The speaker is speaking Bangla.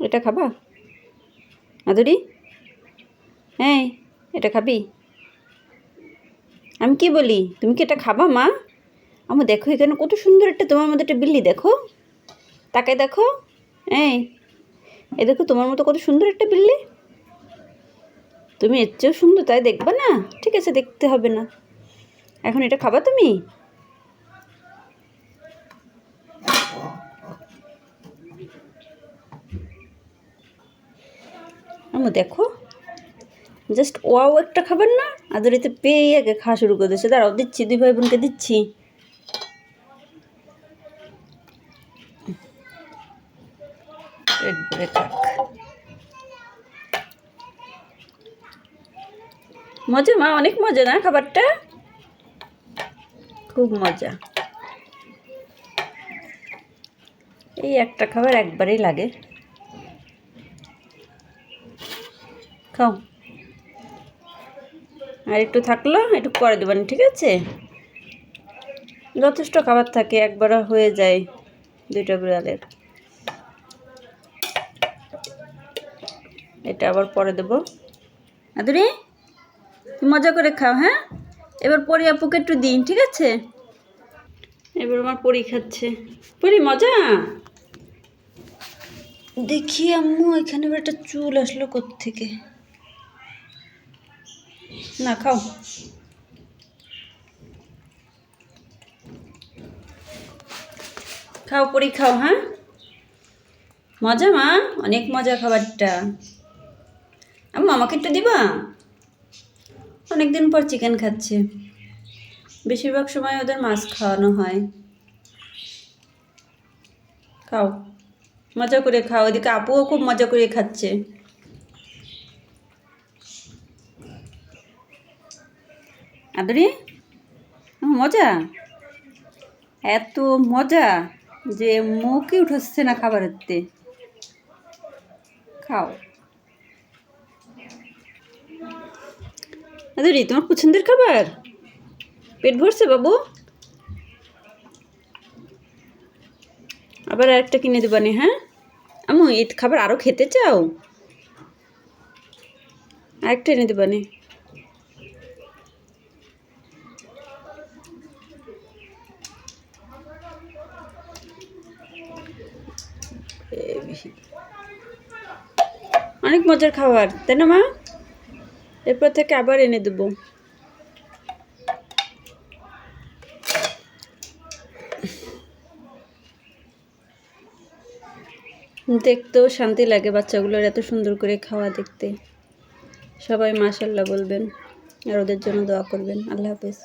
এটা খাবা? মাধুরী? হ্যাঁ এটা খাবি? আমি কি বলি? তুমি কি এটা খাবা, মা? আমার দেখো এখানে কত সুন্দর একটা তোমার মধ্যে একটা বিল্লি, দেখো। তাকে দেখো। হ্যাঁ এ দেখো তোমার মতো কত সুন্দর একটা বিল্লি। তুমি এর চেয়েও সুন্দর, তাই দেখবা না? ঠিক আছে, দেখতে হবে না। এখন এটা খাবা তুমি? আমু দেখো। জাস্ট ওয়াও একটা খাবার না? আদরিতে পেয়ে আগে খাওয়া শুরু করে দিচ্ছে দাঁড়াও দিচ্ছি দুই ভাই বোনকে দিচ্ছি। পেট ভরে খাক। মজা মা অনেক মজা না খাবারটা? খুব মজা। এই একটা খাবার একবারেই লাগে। খাও। আর একটু থাকল, একটু পরে দেবেন ঠিক আছে? যথেষ্ট খাবার থাকে একবার হয়ে যায় দুইটা বিড়ালের। এটা আবার পরে দেবো। আদুরি মজা করে খাও হ্যাঁ? এবার পরি আপুকে একটু দিন, ঠিক আছে? এবার আমার পরি খাচ্ছে। পরি, মজা? দেখি আম্মু, এখানে একটা চুল আসলো থেকে না, খাও। খাও, পরি খাও হ্যাঁ? মজা, মা? অনেক মজা খাবারটা। আম্মু, আমাকে একটু দিবা? অনেকদিন পর চিকেন খাচ্ছে। বেশিরভাগ সময় ওদের মাছ খাওয়ানো হয়। খাও। মজা করে খাও। ওদিকে আপুও খুব মজা করে খাচ্ছে। আদরি, মজা? এত মজা যে মুখই উঠছে না খাবারেরতে খাও। আদরি, তোমার পছন্দের খাবার? পেট ভরছে বাবু? আবার আরেকটা কিনে দেবানি হ্যাঁ? আমু এই খাবার আরও খেতে চাও? আরেকটা এনে দেবানি। অনেক মজার খাবার, তাই না মা? এরপর থেকে আবার এনে দেবো। দেখতেও শান্তি লাগে বাচ্চাগুলোর এত সুন্দর করে খাওয়া দেখতে। সবাই মাশাল্লাহ বলবেন আর ওদের জন্য দোয়া করবেন। আল্লাহ হাফেজ।